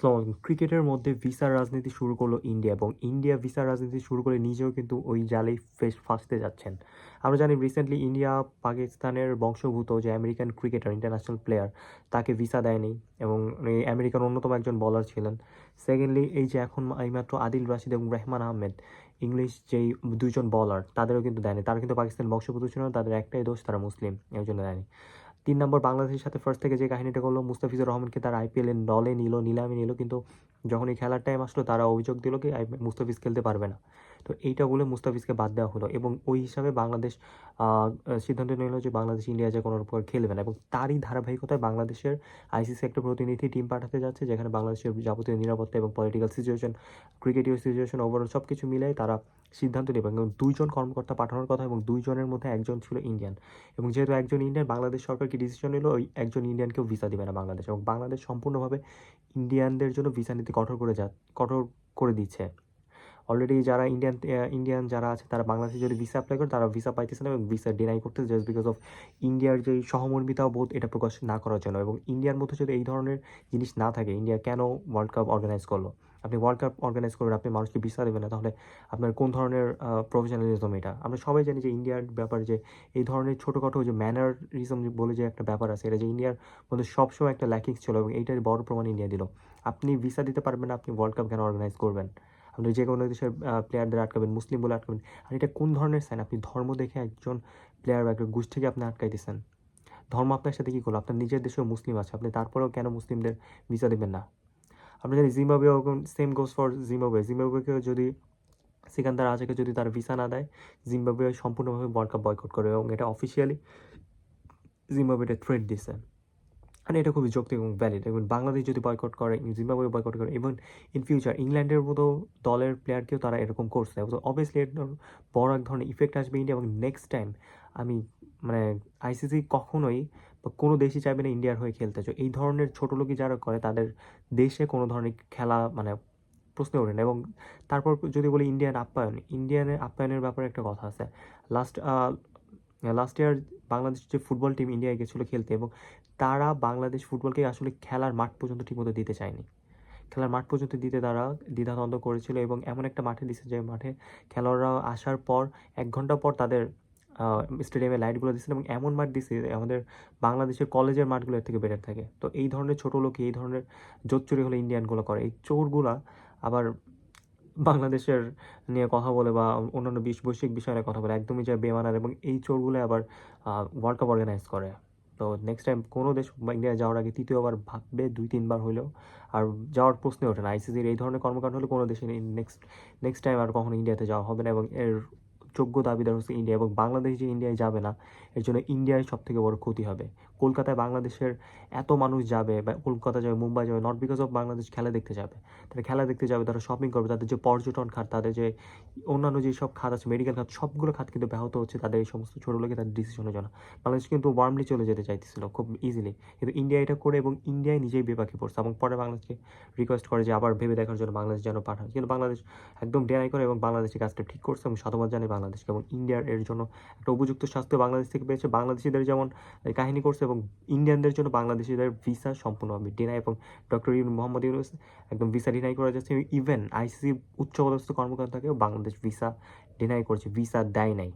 আসসালামু ক্রিকেটের মধ্যে ভিসার রাজনীতি শুরু করল ইন্ডিয়া এবং ইন্ডিয়া ভিসার রাজনীতি শুরু করে নিজেও কিন্তু ওই জালেই ফেস ফাঁসতে যাচ্ছেন। আমরা জানি রিসেন্টলি ইন্ডিয়া পাকিস্তানের বংশভূত যে আমেরিকান ক্রিকেটার ইন্টারন্যাশনাল প্লেয়ার তাকে ভিসা দেয়নি এবং আমেরিকার অন্যতম একজন বলার ছিলেন। সেকেন্ডলি এই যে এখন এইমাত্র আদিল রাশিদ এবং রেহমান আহমেদ ইংলিশ যেই দুজন বলার তাদেরও কিন্তু দেয়নি। তারা কিন্তু পাকিস্তান বংশভূত ছিল তাদের একটাই দোষ, তারা মুসলিম এই জন্য দেয়নি। তিন নম্বর বাংলাদেশের সাথে ফার্স্ট থেকে যে কাহিনীটা করল, মুস্তাফিজুর রহমানকে তার আইপিএলের দলে নিল নিলামে নিল, কিন্তু যখন এই খেলার টাইম আসলো, তারা অভিযোগ দিল কি মুস্তাফিজ খেলতে পারবে না। তো এইটা বলে মুস্তাফিজকে বাদ দেওয়া হলো এবং ওই হিসাবে বাংলাদেশ সিদ্ধান্ত নিল যে বাংলাদেশ ইন্ডিয়া যে কোনো রকম খেলবে না এবং তারই ধারাবাহিকতায় বাংলাদেশের আইসিসি একটা প্রতিনিধি টিম পাঠাতে যাচ্ছে যেখানে বাংলাদেশের যাবতীয় নিরাপত্তা এবং পলিটিক্যাল সিচুয়েশন ক্রিকেটীয় সিচুয়েশন ওভারঅল সব কিছু মিলাই তারা সিদ্ধান্ত নেবে এবং দুইজন কর্মকর্তা পাঠানোর কথা এবং দুইজনের মধ্যে একজন ছিল ইন্ডিয়ান এবং যেহেতু একজন ইন্ডিয়ান, বাংলাদেশ সরকার কি ডিসিশন নিল? ওই একজন ইন্ডিয়ানকেও ভিসা দিবে না বাংলাদেশ এবং বাংলাদেশ সম্পূর্ণভাবে ইন্ডিয়ানদের জন্য ভিসা নীতি কঠোর করে যা, কঠোর করে দিচ্ছে। অলরেডি যারা ইন্ডিয়ান ইন্ডিয়ান যারা আছে, তারা বাংলাদেশে যদি ভিসা অ্যাপ্লাই করে, তারা ভিসা পাইতেছে না এবং ভিসা ডিনাই করতেছে জাস্ট বিকজ অফ ইন্ডিয়ার যে সহমর্মিতা বোধ এটা প্রকাশ না করার জন্য। এবং ইন্ডিয়ার মধ্যে যদি এই ধরনের জিনিস না থাকে ইন্ডিয়া কেন ওয়ার্ল্ড কাপ অর্গানাইজ করল? আপনি ওয়ার্ল্ড কাপ অর্গানাইজ করবেন, আপনি মানুষকে ভিসা দেবেন না, তাহলে আপনার কোন ধরনের প্রফেশনালিজম এটা? আমরা সবাই জানি যে ইন্ডিয়ার ব্যাপার যে এই ধরনের ছোটোখাটো যে ম্যানারিজম বলে যে একটা ব্যাপার আছে, এটা যে ইন্ডিয়ার মধ্যে সবসময় একটা ল্যাকিংস ছিল এবং এইটার বড় প্রমাণ ইন্ডিয়া দিল। আপনি ভিসা দিতে পারবেন না, আপনি ওয়ার্ল্ড কাপ কেন অর্গানাইজ করবেন? আপনি যে কোনো দেশের প্লেয়ারদের আটকাবেন, মুসলিম বলে আটকাবেন, আর এটা কোন ধরনের সাইন আপনি ধর্ম দেখে একজন প্লেয়ার বা একটা গোষ্ঠীকে আপনি আটকাইতেছেন? ধর্ম আপনার সাথে কী করল? আপনার নিজের দেশেও মুসলিম আছে, আপনি তারপরেও কেন মুসলিমদের ভিসা দেবেন না? আমরা জানি ওরকম সেম গোস ফর জিম্বাবুয়ে। জিম্বাবুয়েকেও যদি, সিকান্দার আজাকে যদি তার ভিসা না দেয়, জিম্বাবুয়ে সম্পূর্ণভাবে ওয়ার্ল্ড কাপ বয়কট করে এবং এটা অফিসিয়ালি জিম্বাবুয়েটা থ্রেড দিছে। মানে এটা খুবই যৌক্তিক এবং ভ্যালিড এবং বাংলাদেশ যদি বয়কট করে জিম্বাবুয়ে বয়কট করে এবং ইন ফিউচার ইংল্যান্ডের মতো দলের প্লেয়ারকেও তারা এরকম করছে। অবভিয়াসলি এর বড় এক ধরনের ইফেক্ট আসবে ইন্ডিয়া এবং নেক্সট টাইম আমি মানে আইসিসি কখনোই বা কোনো দেশই চাইবে না ইন্ডিয়ার হয়ে খেলতে। চাই এই ধরনের ছোটো লোকই যারা করে, তাদের দেশে কোনো ধরনের খেলা মানে প্রশ্ন ওঠে না। এবং তারপর যদি বলি ইন্ডিয়ান আপ্যায়ন ইন্ডিয়ানের আপ্যায়নের ব্যাপারে একটা কথা আছে। লাস্ট লাস্ট ইয়ার বাংলাদেশ যে ফুটবল টিম ইন্ডিয়ায় গেছিল খেলতে এবং তারা বাংলাদেশ ফুটবলকে আসলে খেলার মাঠ পর্যন্ত ঠিকমতো দিতে চায়নি। খেলার মাঠ পর্যন্ত দিতে তারা দ্বিধাদ্বন্দ্ব করেছিল এবং এমন একটা মাঠে দিচ্ছে যে মাঠে খেলোয়াড়রা আসার পর এক ঘণ্টা পর তাদের স্টেডিয়ামে লাইটগুলো দিচ্ছে এবং এমন মাঠ দিচ্ছে আমাদের বাংলাদেশের কলেজের মাঠগুলো এর থেকে বেটার থাকে। তো এই ধরনের ছোটো লোক এই ধরনের জোর চুরি হলে ইন্ডিয়ানগুলো করে। এই চোরগুলা আবার বাংলাদেশের নিয়ে কথা বলে বা অন্যান্য বিশ বৈশ্বিক বিষয় নিয়ে কথা বলে, একদমই যায় বেমানার এবং এই চোরগুলো আবার ওয়ার্ল্ড কাপ অর্গানাইজ করে। তো নেক্সট টাইম কোনো দেশ ইন্ডিয়া যাওয়ার আগে তৃতীয়বার ভাববে, দুই, তিনবার হলেও আর যাওয়ার প্রশ্নে ওঠে না। আইসিসির এই ধরনের কর্মকাণ্ড হলে কোনো দেশে নেক্সট নেক্সট টাইম আর কখনো ইন্ডিয়াতে যাওয়া হবে না এবং এর যোগ্য দাবিদার হচ্ছে ইন্ডিয়া এবং বাংলাদেশ যে ইন্ডিয়ায় যাবে না, এর জন্য ইন্ডিয়ায় সব থেকে বড় ক্ষতি হবে। কলকাতায় বাংলাদেশের এত মানুষ যাবে বা কলকাতা যাবে, মুম্বাই যাবে নট বিকজ অফ বাংলাদেশ খেলা দেখতে যাবে, তারা খেলা দেখতে যাবে, তারা শপিং করবে, তাদের যে পর্যটন খাত, তাদের যে অন্যান্য যে সব খাত আছে মেডিকেল খাত, সবগুলো খাত কিন্তু ব্যাহত হচ্ছে তাদের এই সমস্ত ছোটো লোকে তাদের ডিসিশনের জন্য। বাংলাদেশ কিন্তু ওয়ার্মলি চলে যেতে চাইতেছিল খুব ইজিলি কিন্তু ইন্ডিয়া এটা করে এবং ইন্ডিয়ায় নিজেই বেপাকি পড়ছে। এবং পরে বাংলাদেশকে রিকোয়েস্ট করে যে আবার ভেবে দেখার জন্য বাংলাদেশ যেন পাঠায়। কিন্তু বাংলাদেশ একদম ডেনাই করে এবং বাংলাদেশের কাজটা ঠিক করছে এবং সাধুবাদ জানায় বাংলাদেশকে এবং ইন্ডিয়ার এর জন্য একটা উপযুক্ত স্বাস্থ্য বাংলাদেশ থেকে পেয়েছে। বাংলাদেশিদের যেমন কাহিনী করছে এবং ইন্ডিয়ানদের জন্য বাংলাদেশিদের ভিসা সম্পূর্ণভাবে ডিনাই এবং ডক্টর ইউন মোহাম্মদ ইউনুস একদম ভিসা ডিনাই করা যাচ্ছে। ইভেন আইসিসি উচ্চপদস্থ কর্মকর্তাকেও বাংলাদেশ ভিসা ডিনাই করছে, ভিসা দেয় নাই।